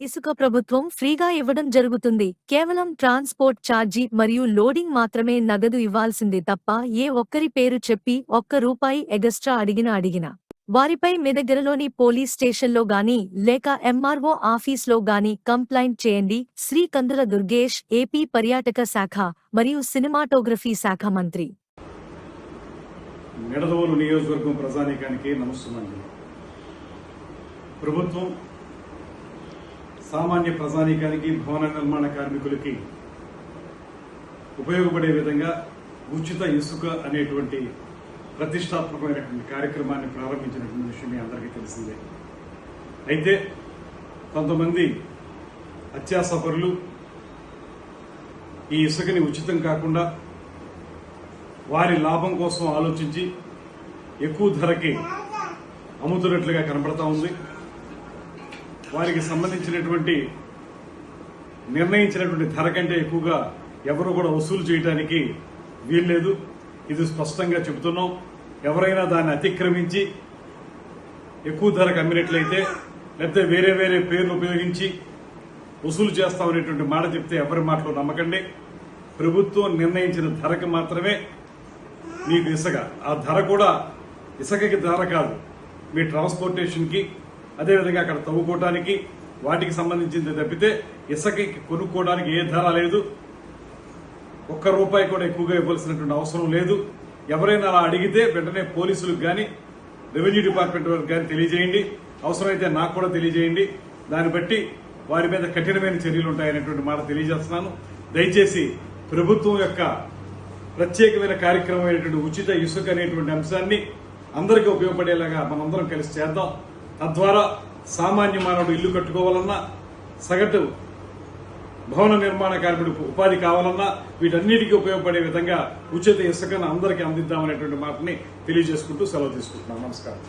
ఇసుక ప్రభుత్వం ఫ్రీగా ఇవ్వడం జరుగుతుంది. కేవలం ట్రాన్స్పోర్ట్ ఛార్జీ మరియు లోడింగ్ మాత్రమే నగదు ఇవ్వాల్సింది తప్ప ఏ ఒక్కరి పేరు చెప్పి ఒక్క రూపాయి ఎగస్ట్రా అడిగినా అడిగినా. వారిపై మీ దగ్గరలోని పోలీస్ స్టేషన్లో గాని లేక ఎంఆర్ఓ ఆఫీస్లో గాని కంప్లైంట్ చేయండి. శ్రీ కందుల దుర్గేష్ ఏపీ పర్యాటక శాఖ మరియు సినిమాటోగ్రఫీ శాఖ మంత్రి. నిడదవోలు నియోజకవర్గం ప్రజానీకానికి ప్రభుత్వం సామాన్య ప్రజానీకానికి భవన నిర్మాణ కార్మికులకి ఉపయోగపడే విధంగా ఉచిత ఇసుక అనేటువంటి ప్రతిష్టాత్మకమైనటువంటి కార్యక్రమాన్ని ప్రారంభించినటువంటి విషయం మీ అందరికీ తెలిసిందే. అయితే కొంతమంది అత్యాసపరులు ఈ ఇసుకని ఉచితం కాకుండా వారి లాభం కోసం ఆలోచించి ఎక్కువ ధరకి అమ్ముతున్నట్లుగా కనపడతా ఉంది. వారికి సంబంధించినటువంటి నిర్ణయించినటువంటి ధర కంటే ఎక్కువగా ఎవరు కూడా వసూలు చేయడానికి వీల్లేదు. ఇది స్పష్టంగా చెబుతున్నాం. ఎవరైనా దాన్ని అతిక్రమించి ఎక్కువ ధరకు అమ్మినట్లయితే లేకపోతే వేరే వేరే పేర్లు ఉపయోగించి వసూలు చేస్తామనేటువంటి మాట చెప్తే ఎవరి మాటలు నమ్మకండి. ప్రభుత్వం నిర్ణయించిన ధరకు మాత్రమే మీకు ఇసుక. ఆ ధర కూడా ఇసుకకి ధర కాదు. మీ ట్రాన్స్పోర్టేషన్కి అదేవిధంగా అక్కడ తవ్వుకోవటానికి వాటికి సంబంధించింది తప్పితే ఇసుక కొనుక్కోవడానికి ఏ ధర లేదు. ఒక్క రూపాయి కూడా ఎక్కువగా ఇవ్వాల్సినటువంటి అవసరం లేదు. ఎవరైనా అలా అడిగితే వెంటనే పోలీసులకు కానీ రెవెన్యూ డిపార్ట్మెంట్ వారికి కానీ తెలియజేయండి. అవసరమైతే నాకు కూడా తెలియజేయండి. దాన్ని బట్టి వారి మీద కఠినమైన చర్యలు ఉంటాయనేటువంటి మాట తెలియజేస్తున్నాను. దయచేసి ప్రభుత్వం యొక్క ప్రత్యేకమైన కార్యక్రమం అయినటువంటి ఉచిత ఇసుక అనేటువంటి అంశాన్ని అందరికీ ఉపయోగపడేలాగా మనందరం కలిసి చేద్దాం. తద్వారా సామాన్య మానవుడు ఇల్లు కట్టుకోవాలన్నా సగటు భవన నిర్మాణ కార్మికుడికి ఉపాధి కావాలన్నా వీటన్నిటికీ ఉపయోగపడే విధంగా ఉచిత ఇసుకను అందరికీ అందిద్దామనేటువంటి మాటని తెలియజేసుకుంటూ సెలవు తీసుకుంటున్నాం. నమస్కారం.